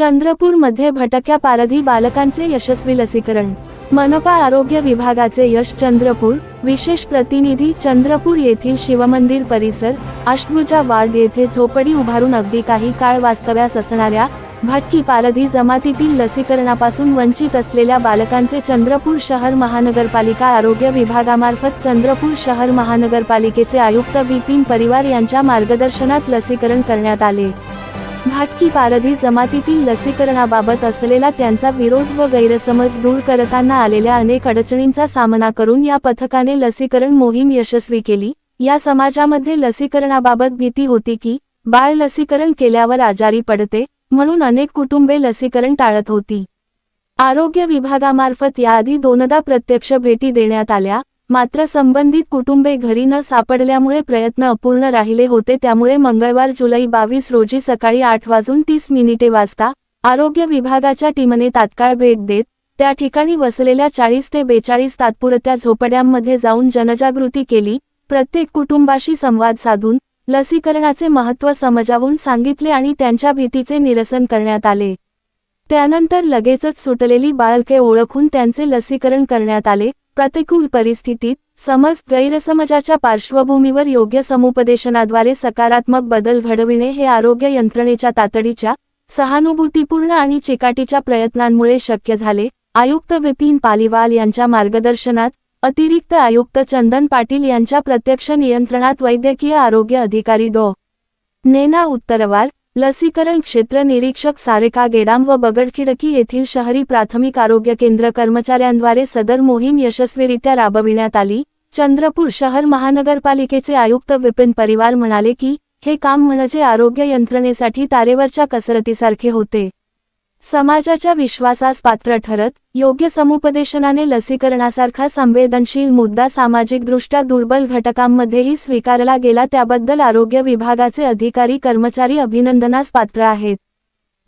चंद्रपूरमध्ये भटक्या पारधी बालकांचे यशस्वी लसीकरण. मनपा आरोग्य विभागाचे यश चंद्रपूर विशेष प्रतिनिधी चंद्रपूर येथील शिवमंदिर परिसर अष्टभुजा वार्ड येथे झोपडी उभारून अगदी काही काळ वास्तव्यास असणाऱ्या भटकी पारधी जमातीतील लसीकरणापासून वंचित असलेल्या बालकांचे चंद्रपूर शहर महानगरपालिका आरोग्य विभागामार्फत चंद्रपूर शहर महानगरपालिकेचे आयुक्त बिपिन परिवार यांच्या मार्गदर्शनात लसीकरण करण्यात आले. भाटकी पारधी जमातीतील लसीकरणाबाबत असलेला त्यांचा विरोध व गैरसमज दूर करताना आलेल्या अनेक अडचणींचा सामना करून या पथकाने लसीकरण मोहीम यशस्वी केली. या समाजामध्ये लसीकरणाबाबत भीती होती की बाळ लसीकरण केल्यावर आजारी पडते म्हणून अनेक कुटुंबे लसीकरण टाळत होती. आरोग्य विभागामार्फत याआधी दोनदा प्रत्यक्ष भेटी देण्यात आल्या मात्र संबंधित कुटुंबे घरी न सापडल्यामुळे प्रयत्न अपूर्ण राहिले होते. त्यामुळे मंगळवार जुलै बावीस रोजी सकाळी आठ वाजून तीस मिनिटे वाजता आरोग्य विभागाच्या टीमने तात्काळ भेट देत त्या ठिकाणी वसलेल्या चाळीस ते बेचाळीस तात्पुरत्या झोपड्यांमध्ये जाऊन जनजागृती केली. प्रत्येक कुटुंबाशी संवाद साधून लसीकरणाचे महत्त्व समजावून सांगितले आणि त्यांच्या भीतीचे निरसन करण्यात आले. त्यानंतर लगेचच सुटलेली बाळके ओळखून त्यांचे लसीकरण करण्यात आले. प्रतिकूल परिस्थितीत समज गैरसमजाच्या पार्श्वभूमीवर योग्य समुपदेशनाद्वारे सकारात्मक बदल घडविणे हे आरोग्य यंत्रणेच्या तातडीच्या सहानुभूतीपूर्ण आणि चिकाटीच्या प्रयत्नांमुळे शक्य झाले आयुक्त विपिन पालिवाल यांच्या मार्गदर्शनात अतिरिक्त आयुक्त चंदन पाटील यांच्या प्रत्यक्ष नियंत्रणात वैद्यकीय आरोग्य अधिकारी डॉ. नेना उत्तरवार लसीकरण क्षेत्र निरीक्षक सारेका गेडाम व बगडखिडकी येथील शहरी प्राथमिक आरोग्य केंद्र कर्मचाऱ्यांद्वारे सदर मोहीम यशस्वीरित्या राबविण्यात आली. चंद्रपूर शहर महानगरपालिकेचे आयुक्त विपिन परिवार म्हणाले की हे काम म्हणजे आरोग्य यंत्रणेसाठी तारेवरच्या कसरतीसारखे होते. समाजाच्या विश्वासास पात्र ठरत योग्य समुपदेशनाने लसीकरणासारखा संवेदनशील मुद्दा सामाजिकदृष्ट्या दुर्बल घटकांमध्येही स्वीकारला गेला त्याबद्दल आरोग्य विभागाचे अधिकारी कर्मचारी अभिनंदनास पात्र आहेत.